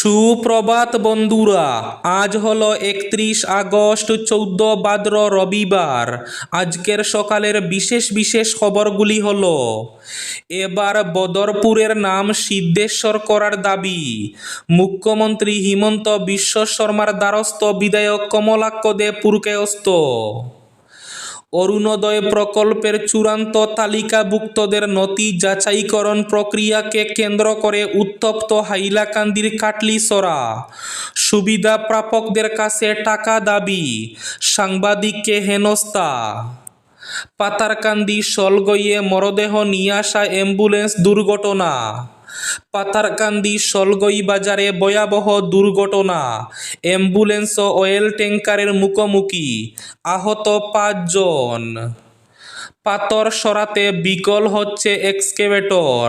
সুপ্রভাত বন্ধুরা, আজ হলো একত্রিশ আগস্ট চৌদ্দ বাদ্র রবিবার। আজকের সকালের বিশেষ বিশেষ খবরগুলি হল, এবার বদরপুরের নাম সিদ্ধেশ্বর করার দাবি। মুখ্যমন্ত্রী হিমন্ত বিশ্ব শর্মার দ্বারস্থ বিধায়ক কমলাক্ষ দে পুরকায়স্ত অরুণোদয় প্রকল্পের চূড়ান্ত তালিকাভুক্তদের নথি যাচাইকরণ প্রক্রিয়াকে কেন্দ্র করে উত্তপ্ত হাইলাকান্দির কাটলিসরা। সুবিধা প্রাপকদের কাছে টাকা দাবি, সাংবাদিককে হেনস্থা। পাতারকান্দি সলগইয়ে মরদেহ নিয়ে আসা অ্যাম্বুলেন্স দুর্ঘটনা। পাতারকান্দি সলগই বাজারে ভয়াবহ দুর্ঘটনা। অ্যাম্বুলেন্স ও অয়েল ট্যাঙ্কারের মুখোমুখি। আহত পাঁচজন। পাতর সরাতে বিকল হচ্ছে এক্সকেভেটর।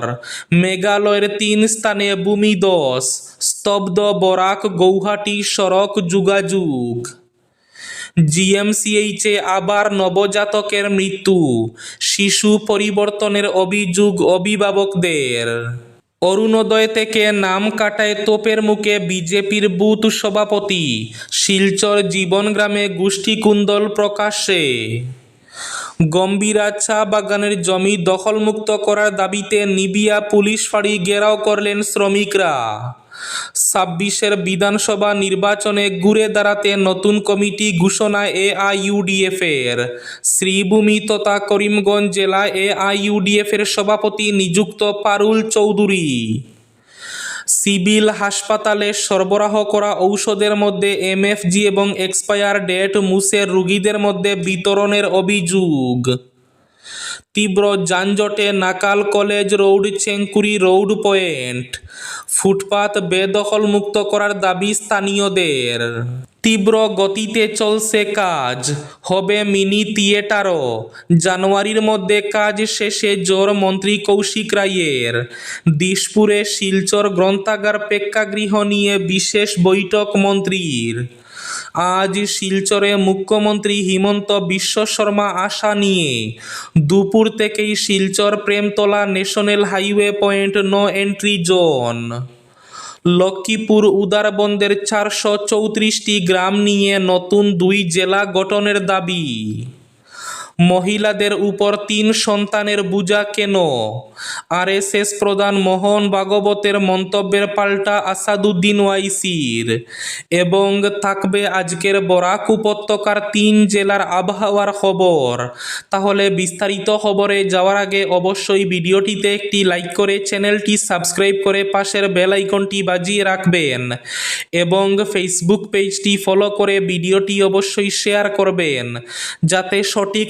মেঘালয়ের তিন স্থানে ভূমিধস স্তব্ধ বরাক গৌহাটি সড়ক যোগাযোগ। জিএমসিএইচে আবার নবজাতকের মৃত্যু। শিশু পরিবর্তনের অভিযোগ অভিভাবকদের। অরুণোদয় থেকে নাম কাটায় তোপের মুখে বিজেপির বুথ সভাপতি? শিলচর জীবনগ্রামে গোষ্ঠীকুন্দল প্রকাশ্যে। গম্ভীরা চা বাগানের জমি দখলমুক্ত করার দাবিতে নিবিয়া পুলিশ ফাঁড়ি ঘেরাও করলেন শ্রমিকরা। ছাব্বিশের বিধানসভা নির্বাচনে ঘুরে দাঁড়াতে নতুন কমিটি ঘোষণা এআইইউডিএফ এর শ্রীভূমি তথা করিমগঞ্জ জেলা এআইইউডিএফ এর সভাপতি নিযুক্ত পারুল চৌধুরী। সিভিল হাসপাতালে সরবরাহ করা ঔষধের মধ্যে এমএফজি এবং এক্সপায়ার ডেট মুসের রোগীদের মধ্যে বিতরণের অভিযোগ। তীব্র যানজটে নাকাল college road Chenkuri road point. Footpath বেদখল মুক্ত করার দাবি স্থানীয়দের। তীব্র গতিতে চলছে কাজ, হবে মিনি থিয়েটারও। জানুয়ারির মধ্যে কাজ শেষে জোর মন্ত্রী কৌশিক রায়ের। দিশপুরে শিলচর গ্রন্থাগার প্রেক্ষাগৃহ নিয়ে বিশেষ বৈঠক মন্ত্রীর। আজ শিলচরে মুখ্যমন্ত্রী হিমন্ত বিশ্ব শর্মা আসা নিয়ে। দুপুর থেকেই Silchar Premtala national highway point no entry zone. Lakshmipur উদারবন্দের চারশো চৌত্রিশটি গ্রাম নিয়ে নতুন দুই জেলা গঠনের দাবি। মহিলাদের উপর তিন সন্তানের বুজা কেন? আরএসএস প্রধান মোহন ভাগবতের মন্তব্যের পাল্টা আসাদুদ্দিন ওয়াইসির। এবং থাকবে আজকের বরাক উপত্যকার তিন জেলার আবহাওয়ার খবর। তাহলে বিস্তারিত খবরে যাওয়ার আগে অবশ্যই ভিডিওটিতে একটি লাইক করে চ্যানেলটি সাবস্ক্রাইব করে পাশের বেল আইকনটি বাজিয়ে রাখবেন। এবং ফেসবুক পেজটি ফলো করে ভিডিওটি অবশ্যই শেয়ার করবেন। যাতে সঠিক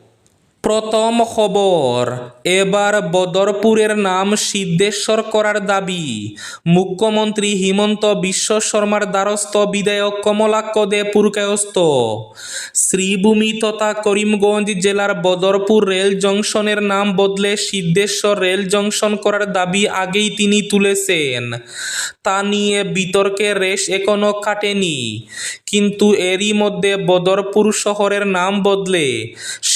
প্রথম খবর, এবার বদরপুরের নাম সিদ্ধেশ্বর করার দাবি। মুখ্যমন্ত্রী হিমন্ত বিশ্ব শর্মার দ্বারস্থ বিধায়ক কমলাক্ষ দে পুরকায়স্ত শ্রীভূমি তথা করিমগঞ্জ জেলার বদরপুর রেল জংশনের নাম বদলে সিদ্ধেশ্বর রেল জংশন করার দাবি আগেই তিনি তুলেছেন। তা নিয়ে বিতর্কের রেশ এখনও কাটেনি। কিন্তু এরই মধ্যে বদরপুর শহরের নাম বদলে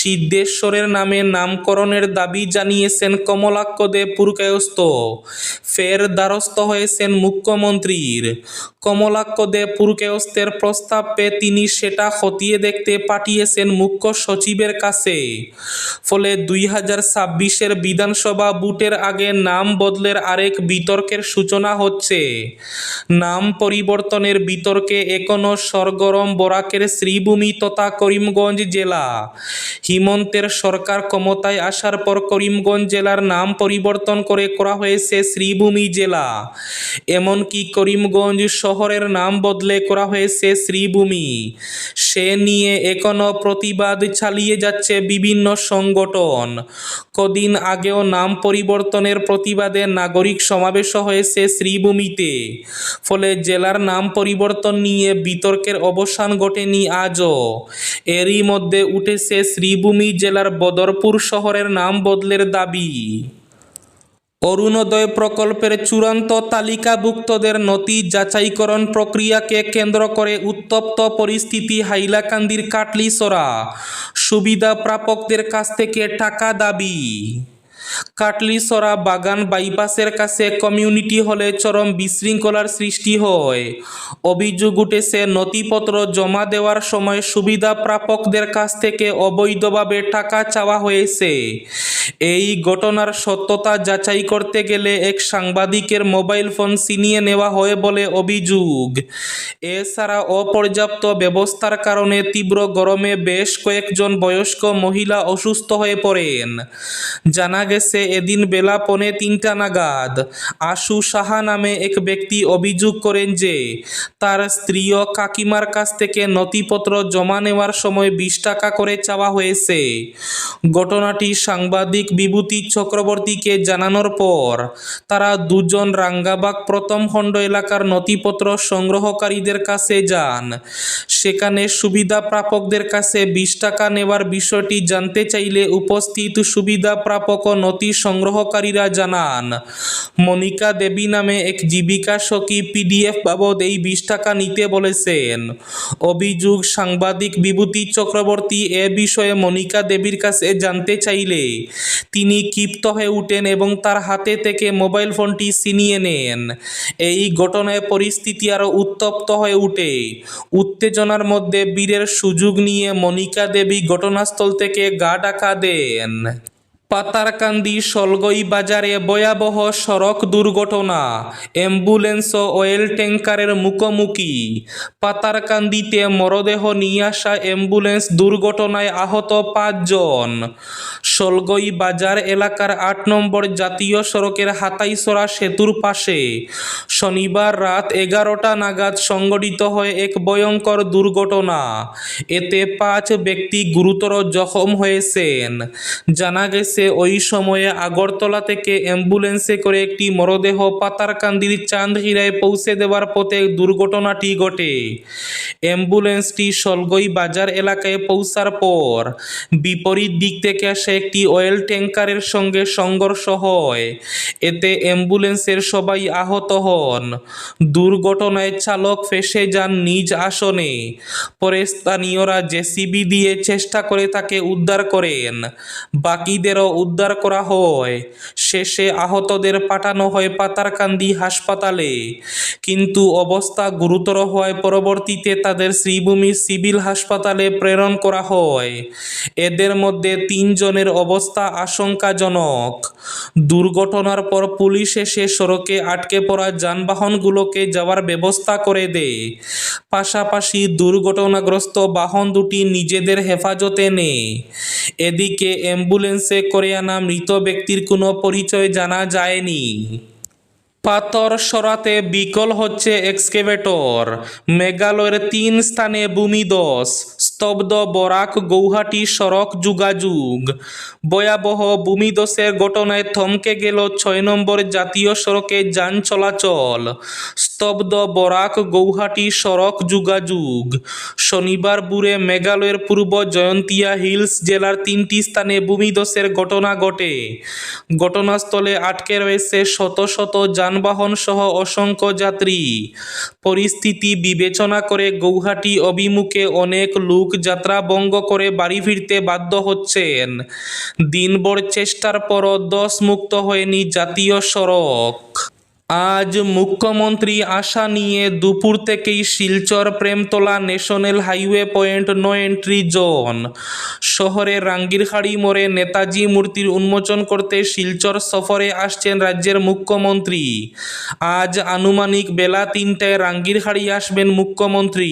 সিদ্ধেশ্বরের নামে নামকরণের দাবি জানিয়েছেন কমলাক্ষ দে পুরকায়স্ত ফের দ্বারস্থ হয়েছেন মুখ্যমন্ত্রীর। কমলাক্ষ দে পুরকায়স্তের প্রস্তাব পেয়ে তিনি সেটা খতিয়ে দেখতে পাঠিয়েছেন মুখ্য সচিবের কাছে। ফলে দুই হাজার ছাব্বিশের বিধানসভা বুটের আগে নাম বদলের আরেক বিতর্কের সূচনা হচ্ছে। নাম পরিবর্তনের বিতর্কে এখনও সরগরম বরাকের শ্রীভূমি তথা করিমগঞ্জ জেলা। হিমন্তের সরকার ক্ষমতায় আসার পর করিমগঞ্জ জেলার নাম পরিবর্তন করে করা হয়েছে শ্রীভূমি জেলা। এমনকি করিমগঞ্জ শহরের নাম বদলে করা হয়েছে শ্রীভূমি। সে নিয়ে এখনও প্রতিবাদ চালিয়ে যাচ্ছে বিভিন্ন সংগঠন। কদিন আগেও নাম পরিবর্তনের প্রতিবাদে নাগরিক সমাবেশ হয়েছে শ্রীভূমিতে। ফলে জেলার নাম পরিবর্তন নিয়ে বিতর্কের অবসান ঘটেনি আজও। এরই মধ্যে উঠেছে শ্রীভূমি জেলার বদরপুর শহরের নাম বদলের দাবি। অরুণোদয় প্রকল্পের চূড়ান্ত তালিকাভুক্তদের নথি যাচাইকরণ প্রক্রিয়াকে কেন্দ্র করে উত্তপ্ত পরিস্থিতি হাইলাকান্দির কাটলিসরা সুবিধা প্রাপকদের কাছ থেকে টাকা দাবি। কাটলিসরা বাগান বাইপাসের কাছে কমিউনিটি হলে চরম বিশৃঙ্খলার সৃষ্টি হয়। অভিযোগ উঠেছে, নথিপত্র জমা দেওয়ার সময় সুবিধা প্রাপকদের কাছ থেকে অবৈধভাবে টাকা চাওয়া হয়েছে। এই ঘটনার সত্যতা যাচাই করতে গেলে এক সাংবাদিকের মোবাইল ফোন ছিনিয়ে নেওয়া হয় বলে অভিযোগ। এছাড়া অপর্যাপ্ত ব্যবস্থার কারণে তীব্র গরমে বেশ কয়েকজন বয়স্ক মহিলা অসুস্থ হয়ে পড়েন। জানা গেছে, এদিন বেলা পৌনে তিনটা নাগাদ আশু সাহা নামে এক ব্যক্তি অভিযোগ করেন যে, তার স্ত্রী ও কাকিমার কাছ থেকে নথিপত্র জমা নেওয়ার সময় বিশ টাকা করে চাওয়া হয়েছে। ঘটনাটি সাংবাদিক বিভূতি চক্রবর্তীকে জানানোর পর, তারা দুজন রাঙ্গাবাগ প্রথম খণ্ড এলাকার নথিপত্র সংগ্রহকারীদের কাছে যান। সেখানে সুবিধা প্রাপকদের কাছে বিশ টাকা নেওয়ার বিষয়টি জানতে চাইলে উপস্থিত সুবিধা প্রাপক ও নথি সংগ্রহকারীরা জানান, মনিকা দেবী নামে এক জীবিকা সখী পিডিএফ বাবদ এই বিশ টাকা নিতে বলেছেন। অভিযোগ, সাংবাদিক বিভূতি চক্রবর্তী এ বিষয়ে মনিকা দেবীর কাছে জানতে চাইলে তিনি ক্ষিপ্ত হয়ে উঠেন এবং তার হাতে থেকে মোবাইল ফোনটি ছিনিয়ে নেন। এই ঘটনায় পরিস্থিতি আরও উত্তপ্ত হয়ে উঠে উত্তেজনার মধ্যে বীরের সুযোগ নিয়ে মনিকা দেবী ঘটনাস্থল থেকে গা ডাকা দেন। পাতারকান্দি সলগই বাজারে ভয়াবহ সড়ক দুর্ঘটনা, অ্যাম্বুলেন্স ও অয়েল ট্যাঙ্কারের মুখোমুখি। পাতারকান্দিতে মরদেহ নিয়ে আসা অ্যাম্বুলেন্স দুর্ঘটনায় আহত পাঁচজন। সলগই বাজার এলাকার আট নম্বর জাতীয় সড়কের হাতাইসরা সেতুর পাশে। শনিবার রাত এগারোটা নাগাদ সংঘটিত হয় এক ভয়ঙ্কর দুর্ঘটনা। এতে পাঁচ ব্যক্তি গুরুতর জখম হয়েছেন। জানা গেছে, ওই সময়ে আগরতলা থেকে অ্যাম্বুলেন্সে করে একটি মরদেহ পাতারকান্দির চাঁদহিরায় পৌঁছে দেওয়ার পথে দুর্ঘটনাটি ঘটে। অ্যাম্বুলেন্সটি সলগই বাজার এলাকায় পৌঁছার পর বিপরীত দিক থেকে আসা একটি অয়েল ট্যাঙ্কারের সঙ্গে সংঘর্ষ হয়। এতে অ্যাম্বুলেন্সের সবাই আহত হন। দুর্ঘটনায় চালক ফেসে যান নিজ আসনে। পরে স্থানীয়রা জেসিবি দিয়ে চেষ্টা করে তাকে উদ্ধার করেন। বাকিদেরও উদ্ধার করা হয়। শেষে আহতদের পাঠানো হয় পাতারকান্দি হাসপাতালে। কিন্তু অবস্থা গুরুতর হওয়ায় পরবর্তীতে তাদের শ্রীভূমি সিভিল হাসপাতালে প্রেরণ করা হয়। এদের মধ্যে তিনজনের অবস্থা আশঙ্কাজনক। দুর্ঘটনার পর পুলিশ এসে সড়কে আটকে পড়া যানবাহনগুলোকে যাওয়ার ব্যবস্থা করে দেয়। পাশাপাশি দুর্ঘটনাগ্রস্ত বাহন দুটি নিজেদের হেফাজতে নেয়। এদিকে অ্যাম্বুলেন্সে করে আনা মৃত ব্যক্তির কোনো পরিচয় জানা যায়নি। পাথর সরাতে বিকল হচ্ছে এক্সকেভেটর। মেঘালয়ের তিন স্থানে ভূমিধস স্তব্ধ বরাক গৌহাটি সড়ক যোগাযোগ। ভয়াবহ ভূমিধসের ঘটনায় থমকে গেল ছয় নম্বর জাতীয় সড়কে যান চলাচল। স্তব্ধ বরাক গৌহাটি সড়ক যোগাযোগ। শনিবার বুড়ে মেঘালয়ের পূর্ব জয়ন্তিয়া হিলস জেলার তিনটি স্থানে ভূমিধসের ঘটনা ঘটে। ঘটনাস্থলে আটকে রয়েছে শত শত যানবাহন সহ অসংখ্য যাত্রী। পরিস্থিতি বিবেচনা করে গৌহাটি অভিমুখে অনেক লোক যাত্রা ভঙ্গ করে বাড়ি ফিরতে বাধ্য হচ্ছেন। দিনভর চেষ্টার পরও দশ মুক্ত হয়নি জাতীয় সড়ক। আজ মুখ্যমন্ত্রী আশা নিয়ে দুপুর থেকেই Silchar Premtala national highway point no entry zone. শহরের রাঙ্গিরহাড়ি মোড়ে নেতাজি মূর্তির উন্মোচন করতে শিলচর সফরে আসছেন রাজ্যের মুখ্যমন্ত্রী। আজ আনুমানিক বেলা তিনটায় রাঙ্গিরহাড়ি আসবেন মুখ্যমন্ত্রী।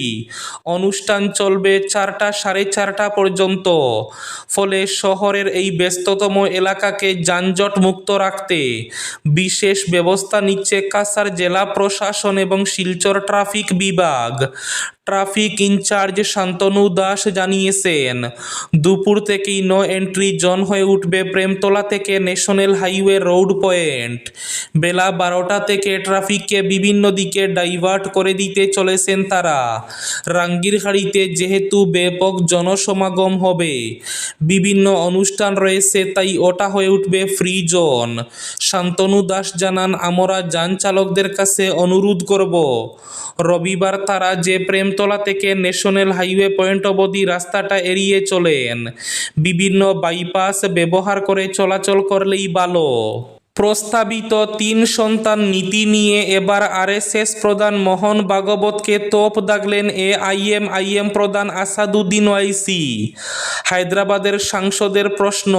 অনুষ্ঠান চলবে চারটা সাড়ে চারটা পর্যন্ত। ফলে শহরের এই ব্যস্ততম এলাকাকে যানজট মুক্ত রাখতে বিশেষ ব্যবস্থা নিচ্ছে কাছাড় জেলা প্রশাসন এবং শিলচর ট্রাফিক বিভাগ। ট্রাফিক ইনচার্জ শান্তনু দাস জানিয়েছেন, দুপুর থেকেই নো এন্ট্রি জোন হয়ে উঠবে প্রেমতলা থেকে ন্যাশনাল হাইওয়ে রোড পয়েন্ট। বেলা বারোটা থেকে ট্রাফিককে বিভিন্ন দিকে ডাইভার্ট করে দিতে চলেছেন তারা। রাঙ্গিরহাড়িতে যেহেতু ব্যাপক জনসমাগম হবে, বিভিন্ন অনুষ্ঠান রয়েছে তাই ওটা হয়ে উঠবে ফ্রি জোন। শান্তনু দাস জানান, আমরা যান চালকদের কাছে অনুরোধ করব। রবিবার তারা যে প্রেমতলা থেকে ন্যাশনাল হাইওয়ে পয়েন্ট অবধি রাস্তাটা এড়িয়ে চলেন। বিভিন্ন বাইপাস ব্যবহার করে চলাচল করলেই ভালো। প্রস্তাবিত তিন সন্তান নীতি নিয়ে এবার আরএসএস প্রধান মোহন ভাগবতকে তোপ দাগলেন এ আইএম আইএম প্রধান আসাদুদ্দিন ওয়াইসি। হায়দ্রাবাদের সাংসদের প্রশ্ন,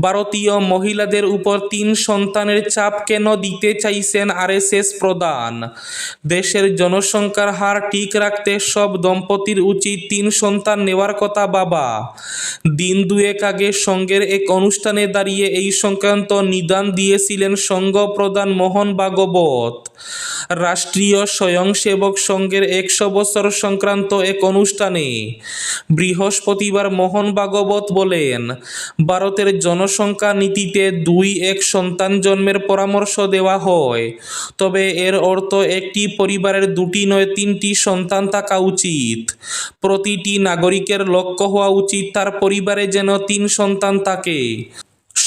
ভারতীয় মহিলাদের উপর তিন সন্তানের চাপ কেন দিতে চাইছেন আরএসএস প্রধান? দেশের জনসংখ্যার হার ঠিক রাখতে সব দম্পতির উচিত তিন সন্তান নেওয়ার কথা বাবা দিন দুয়েক আগে সঙ্গের এক অনুষ্ঠানে দাঁড়িয়ে এই সংক্রান্ত নিদান দিয়েছিলেন সংঘ প্রধান মোহন ভাগবত। রাষ্ট্রীয় স্বয়ংসেবক সংঘের একশো বছর সংক্রান্ত এক অনুষ্ঠানে বৃহস্পতিবার মোহন ভাগবত বলেন, ভারতের জনসংখ্যা নীতিতে দুই এক সন্তান জন্মের পরামর্শ দেওয়া হয়। তবে এর অর্থ একটি পরিবারের দুটি নয় তিনটি সন্তান থাকা উচিত। প্রতিটি নাগরিকের লক্ষ্য হওয়া উচিত তার পরিবারে যেন তিন সন্তান থাকে।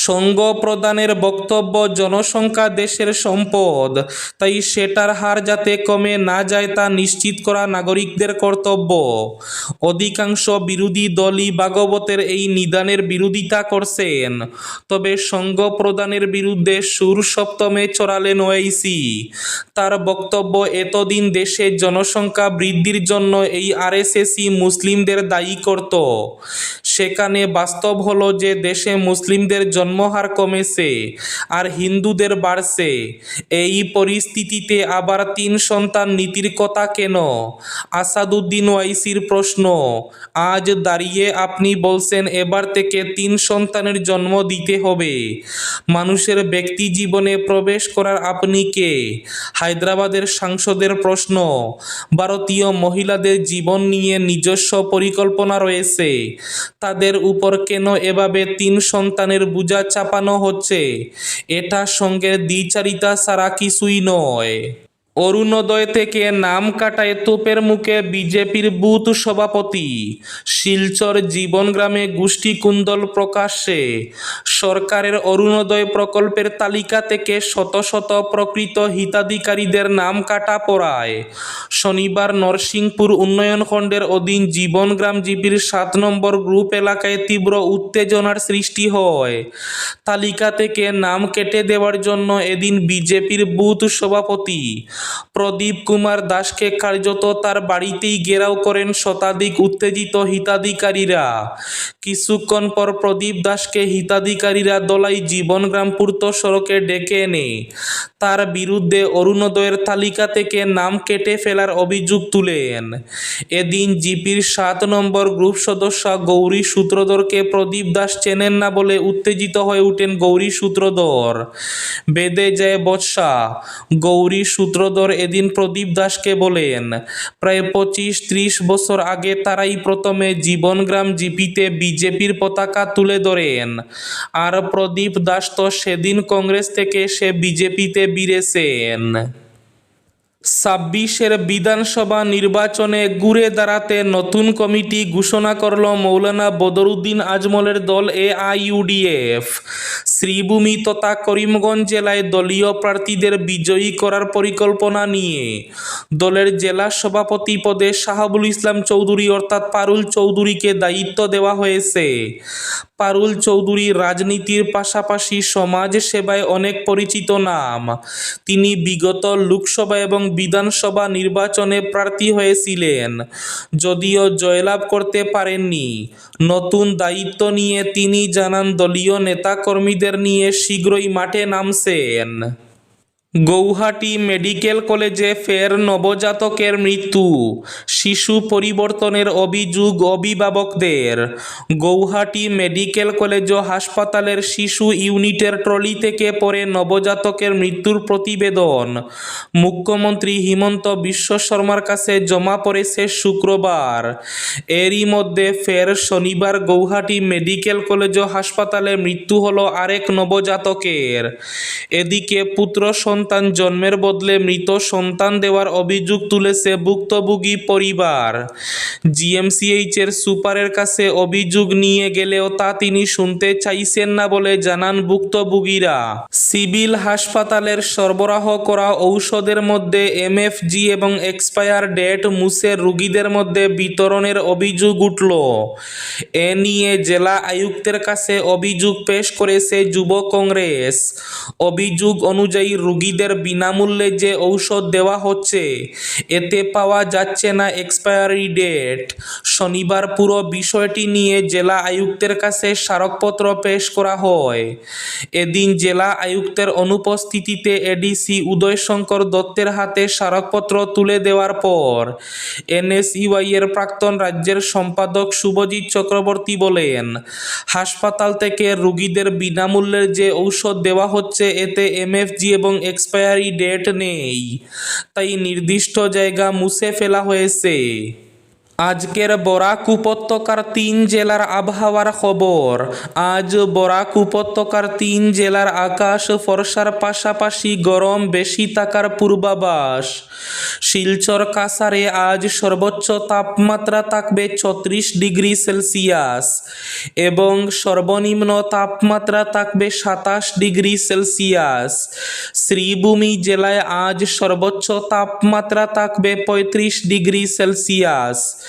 সঙ্গ প্রদানের বক্তব্য জনসংখ্যা দেশের সম্পদ। তাই সেটার হার যাতে কমে না যায় তা নিশ্চিত করা নাগরিকদের কর্তব্য। অধিকাংশ বিরোধী দলই ভাগবতের এই নিদানের বিরোধিতা করছেন। তবে সঙ্গ প্রদানের বিরুদ্ধে সুর সপ্তমে চড়ালেন ওয়াইসি। তার বক্তব্য, এতদিন দেশে জনসংখ্যা বৃদ্ধির জন্য এই আরএসএসই মুসলিমদের দায়ী করত। সেখানে বাস্তব হলো যে দেশে মুসলিমদের জন্মহার কমেছে আর হিন্দুদের বাড়ছে। এই পরিস্থিতিতে আবার তিন সন্তান নীতির কথা কেন? আসাদুদ্দিন ওয়াইসির প্রশ্ন, আজ দাঁড়িয়ে আপনি বলছেন এবার থেকে তিন সন্তানের জন্ম দিতে হবে। মানুষের ব্যক্তি জীবনে প্রবেশ করার আপনি কে? হায়দ্রাবাদের সাংসদের প্রশ্ন, ভারতীয় মহিলাদের জীবন নিয়ে নিজস্ব পরিকল্পনা রয়েছে। তাদের উপর কেন এভাবে তিন সন্তানের বোঝা চাপানো হচ্ছে? এটা সঙ্গে দ্বিচারিতা ছাড়া কিছুই নয়। অরুণোদয় থেকে নাম কাটায় তোপের মুখে বিজেপির বুথ সভাপতি। শিলচর জীবনগ্রামে গোষ্ঠী কুন্দল প্রকাশ্যে। সরকারের অরুণোদয় প্রকল্পের তালিকা থেকে শত শত প্রকৃত হিতাধিকারীদের নাম কাটা পড়ায়। শনিবার নরসিংপুর উন্নয়ন খণ্ডের অধীন জীবনগ্রাম জিপির সাত নম্বর গ্রুপ এলাকায় তীব্র উত্তেজনার সৃষ্টি হয়। তালিকা থেকে নাম কেটে দেওয়ার জন্য এদিন বিজেপির বুথ সভাপতি প্রদীপ কুমার দাসকে কার্যত তার বাড়িতেই ঘেরাও করেন শতাধিক উত্তেজিত হিতাধিকারীরা। কিছুক্ষণ পর প্রদীপ দাসকে হিতাধিকারীরা দলাই জীবনগ্রাম পূর্ত সড়কে ডেকে এনে, তার বিরুদ্ধে অরুণোদয়ের তালিকা থেকে নাম কেটে ফেলার অভিযোগ তুলেন। এদিন জিপির সাত নম্বর গ্রুপ সদস্য গৌরী সূত্রধরকে প্রদীপ দাস চেনেন না বলে উত্তেজিত হয়ে উঠেন গৌরী সূত্রধর। বেদে যায় বৎসা গৌরী সূত্রধর এদিন প্রদীপ দাসকে বলেন, প্রায় পঁচিশ ত্রিশ বছর আগে তারাই প্রথমে জীবনগ্রাম জিপিতে বিজেপির পতাকা তুলে ধরেন। আর প্রদীপ দাস তো সেদিন কংগ্রেস থেকে সে বিজেপিতে বিরেছেন। ছাব্বিশের বিধানসভা নির্বাচনে ঘুরে দাঁড়াতে নতুন কমিটি ঘোষণা করল মৌলানা বদরুদ্দিন আজমলের দল এ এআইইউডিএফ। শ্রীভূমি তথা করিমগঞ্জ জেলায় দলীয় প্রার্থীদের বিজয়ী করার পরিকল্পনা নিয়ে। দলের জেলা সভাপতি পদে শাহাবুল ইসলাম চৌধুরী অর্থাৎ পারুল চৌধুরীকে দায়িত্ব দেওয়া হয়েছে। পারুল চৌধুরী রাজনীতির পাশাপাশি সমাজ সেবায় অনেক পরিচিত নাম। তিনি বিগত লোকসভা এবং বিধানসভা নির্বাচনে প্রার্থী হয়েছিলেন। যদিও জয়লাভ করতে পারেননি। নতুন দায়িত্ব নিয়ে তিনি জানান, দলীয় নেতাকর্মীদের নিয়ে শীঘ্রই মাঠে নামছেন। গৌহাটি মেডিকেল কলেজে ফের নবজাতকের মৃত্যু, শিশু পরিবর্তনের অভিযোগ অভিভাবকদের। গৌহাটি মেডিকেল কলেজ ও হাসপাতালের শিশু ইউনিটের ট্রলি থেকে পরে নবজাতকের মৃত্যুর প্রতিবেদন। মুখ্যমন্ত্রী হিমন্ত বিশ্ব শর্মার কাছে জমা পড়েছে শুক্রবার। এরই মধ্যে ফের শনিবার গৌহাটি মেডিকেল কলেজ ও হাসপাতালে মৃত্যু হলো আরেক নবজাতকের। এদিকে পুত্র জন্মের বদলে মৃত সন্তান দেওয়ার অভিযোগ তুলেছে ভুক্তভোগী পরিবার। জিএমসিএইচ এর সুপারের কাছে অভিযোগ নিয়ে গেলেও তা তিনি শুনতে চাইছেন না বলে জানান ভুক্তভোগীরা। সিভিল হাসপাতালের সরবরাহ করা ঔষধের মধ্যে এমএফজি এবং এক্সপায়ার ডেট মুছে রোগীদের মধ্যে বিতরণের অভিযোগ উঠল। এ নিয়ে জেলা আয়ুক্তের কাছে অভিযোগ পেশ করেছে যুব কংগ্রেস। অভিযোগ অনুযায়ী রোগীদের বিনামূল্যে যে ঔষধ দেওয়া হচ্ছে, এতে পাওয়া যাচ্ছে না এক্সপায়ারি ডেট শনিবার পুরো বিষয়টি নিয়ে জেলা আয়ুক্তের কাছে স্মারকপত্র পেশ করা হয়। এদিন জেলা আয়ুক্তের অনুপস্থিতিতে এডিসি উদয়শঙ্কর দত্তের হাতে স্মারকপত্র তুলে দেওয়ার পর এনএসইউআই এর প্রাক্তন রাজ্যের সম্পাদক শুভজিৎ চক্রবর্তী বলেন, হাসপাতাল থেকে রোগীদের বিনামূল্যের যে ঔষধ দেওয়া হচ্ছে, এতে এমএফজি এবং এক্সপায়ারি ডেট নেই। তাই নির্দিষ্ট জায়গা মুছে ফেলা হয়েছে। আজকের বরাক উপত্যকার তিন জেলার আবহাওয়ার খবর। আজ বরাক উপত্যকার তিন জেলার আকাশ ফর্সার পাশাপাশি গরম বেশি থাকার পূর্বাভাস। শিলচর কাসারে আজ সর্বোচ্চ তাপমাত্রা থাকবে ছত্রিশ ডিগ্রি সেলসিয়াস এবং সর্বনিম্ন তাপমাত্রা থাকবে সাতাশ ডিগ্রি সেলসিয়াস। শ্রীভূমি জেলায় আজ সর্বোচ্চ তাপমাত্রা থাকবে পঁয়ত্রিশ ডিগ্রি সেলসিয়াস।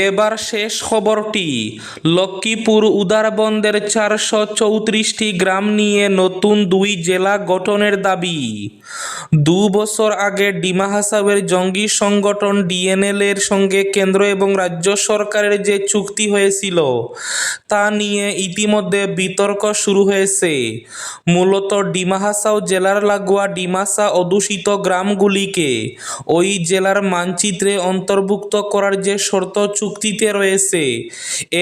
এবার শেষ খবরটি। লক্ষ্মীপুর উদারবন্দের চারশো চৌত্রিশটি গ্রাম নিয়ে নতুন দুই জেলা গঠনের দাবি। দু বছর আগে ডিমা হাসাবের জঙ্গি সংগঠন ডিএনএল এর সঙ্গে কেন্দ্র এবং রাজ্য সরকারের যে চুক্তি হয়েছিল, তা নিয়ে ইতিমধ্যে বিতর্ক শুরু হয়েছে। মূলত ডিমা হাসাও জেলার লাগোয়া ডিমাসা অদূষিত গ্রামগুলিকে ওই জেলার মানচিত্রে অন্তর্ভুক্ত করার যে শর্ত চুক্তিতে রয়েছে।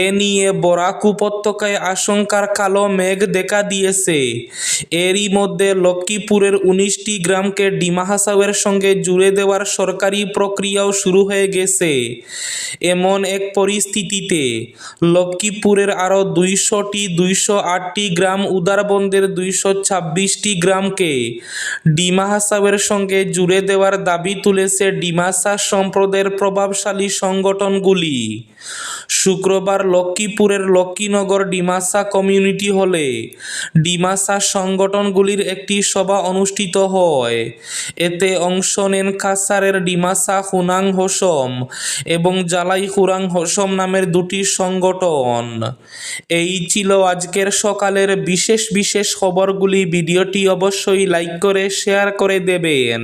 এ নিয়ে বরাক উপত্যকায় আশঙ্কার কালো মেঘ দেখা দিয়েছে। এরই মধ্যে লক্ষ্মীপুরের উনিশটি গ্রামকে ডিমা হাসাওয়ের সঙ্গে জুড়ে দেওয়ার সরকারি প্রক্রিয়াও শুরু হয়ে গেছে। এমন এক পরিস্থিতিতে লক্ষ্মীপুরের আরও দুইশোটি, দুইশো আটটি গ্রাম উদারবন্দের দুইশো ছাব্বিশটি গ্রামকে ডিমা হাসাওয়ের সঙ্গে জুড়ে দেওয়ার দাবি তুলেছে ডিমাসা সম্প্রদায়ের প্রভাবশালী সংগঠনগুলি। শুক্রবার লক্ষ্মীপুরের লক্ষ্মীনগর ডিমাসা কমিউনিটি হলে ডিমাসা সংগঠনগুলির একটি সভা অনুষ্ঠিত হয়। এতে অংশ নেন কাসারের ডিমাসা হুনাং হোসম এবং জালাই হুরাং হোসম নামের দুটি সংগঠন। এই ছিল আজকের সকালের বিশেষ বিশেষ খবরগুলি। ভিডিওটি অবশ্যই লাইক করে, শেয়ার করে দেবেন।